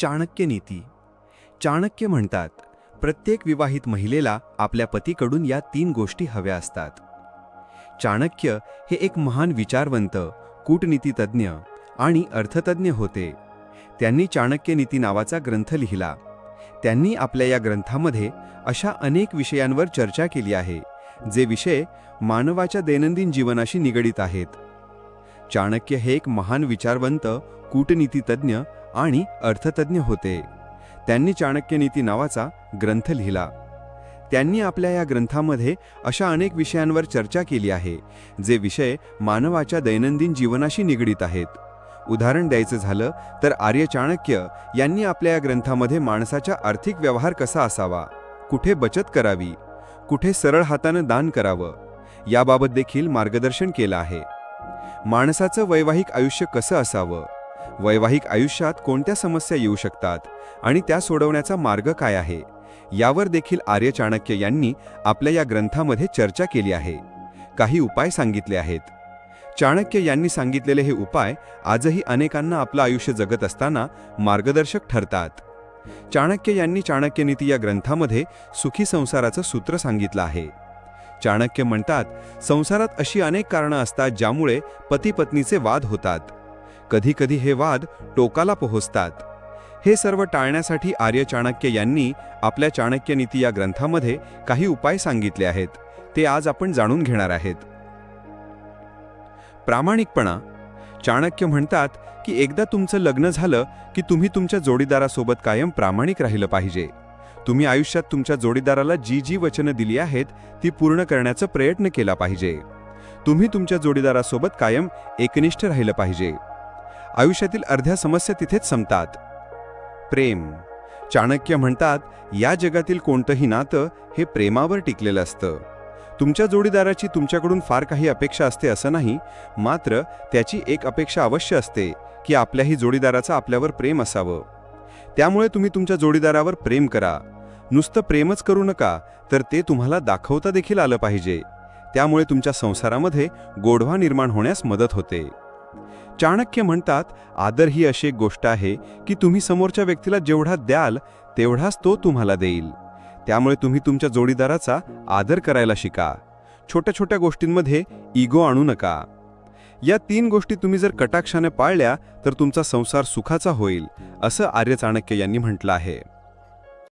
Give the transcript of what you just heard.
चाणक्य नीती. चाणक्य म्हणतात प्रत्येक विवाहित महिलेला आपल्या पतीकडून या तीन गोष्टी हव्या असतात. चाणक्य हे एक महान विचारवंत कूटनीतीतज्ञ आणि अर्थतज्ञ होते. त्यांनी चाणक्य नीती नावाचा ग्रंथ लिहिला. त्यांनी आपल्या या ग्रंथामध्ये अशा अनेक विषयांवर चर्चा केली आहे जे विषय मानवाच्या दैनंदिन जीवनाशी निगडीत आहेत. चाणक्य हे एक महान विचारवंत कूटनीतीतज्ञ आणि अर्थतज्ञ होते. त्यांनी चाणक्य नीती नावाचा ग्रंथ लिहिला. त्यांनी आपल्या या ग्रंथामध्ये अशा अनेक विषयांवर चर्चा केली आहे जे विषय मानवाच्या दैनंदिन जीवनाशी निगडीत आहेत. उदाहरण द्यायचं झालं तर आर्य चाणक्य यांनी आपल्या या ग्रंथामध्ये माणसाचा आर्थिक व्यवहार कसा असावा कुठे बचत करावी कुठे सरळ हातानं दान करावं याबाबत देखील मार्गदर्शन केलं आहे. माणसाचं वैवाहिक आयुष्य कसं असावं वैवाहिक आयुष्यात कोणत्या समस्या येऊ शकतात आणि त्या सोडवण्याचा मार्ग काय आहे? यावर देखील आर्य चाणक्य यांनी आपल्या या ग्रंथामध्ये चर्चा केली आहे. काही उपाय सांगितले आहेत. चाणक्य यांनी सांगितलेले हे उपाय आजही अनेकांना आपलं आयुष्य जगत असताना मार्गदर्शक ठरतात. चाणक्य यांनी चाणक्यनीती या ग्रंथामध्ये सुखी संसाराचं सूत्र सांगितलं आहे. चाणक्य म्हणतात संसारात अशी अनेक कारणं असतात ज्यामुळे पती पत्नीचे वाद होतात. कधीकधी हे वाद टोकाला पोहोचतात. हे सर्व टाळण्यासाठी आर्य चाणक्य यांनी आपल्या चाणक्य नीती या ग्रंथामध्ये काही उपाय सांगितले आहेत. ते आज आपण जाणून घेणार आहेत. प्रामाणिकपणा. चाणक्य म्हणतात की एकदा तुमचं लग्न झालं की तुम्ही तुमच्या जोडीदारासोबत कायम प्रामाणिक राहिलं पाहिजे. तुम्ही आयुष्यात तुमच्या जोडीदाराला जी जी वचनं दिली आहेत ती पूर्ण करण्याचा प्रयत्न केला पाहिजे. तुम्ही तुमच्या जोडीदारासोबत कायम एकनिष्ठ राहिलं पाहिजे. आयुष्यातील अर्ध्या समस्या तिथेच संपतात. प्रेम. चाणक्य म्हणतात या जगातील कोणतंही नातं हे प्रेमावर टिकलेलं असतं. तुमच्या जोडीदाराची तुमच्याकडून फार काही अपेक्षा असते असं नाही मात्र त्याची एक अपेक्षा अवश्य असते की आपल्याही जोडीदाराचं आपल्यावर प्रेम असावं. त्यामुळे तुम्ही तुमच्या जोडीदारावर प्रेम करा. नुसतं प्रेमच करू नका तर ते तुम्हाला दाखवता देखील आलं पाहिजे. त्यामुळे तुमच्या संसारामध्ये गोडवा निर्माण होण्यास मदत होते. चाणक्य म्हणतात आदर ही अशी एक गोष्ट आहे की तुम्ही समोरच्या व्यक्तीला जेवढा द्याल तेवढाच तो तुम्हाला देईल. त्यामुळे तुम्ही तुमच्या जोडीदाराचा आदर करायला शिका. छोट्या छोट्या गोष्टींमध्ये इगो आणू नका. या तीन गोष्टी तुम्ही जर कटाक्षाने पाळल्या तर तुमचा संसार सुखाचा होईल असं आर्य चाणक्य यांनी म्हटलं आहे.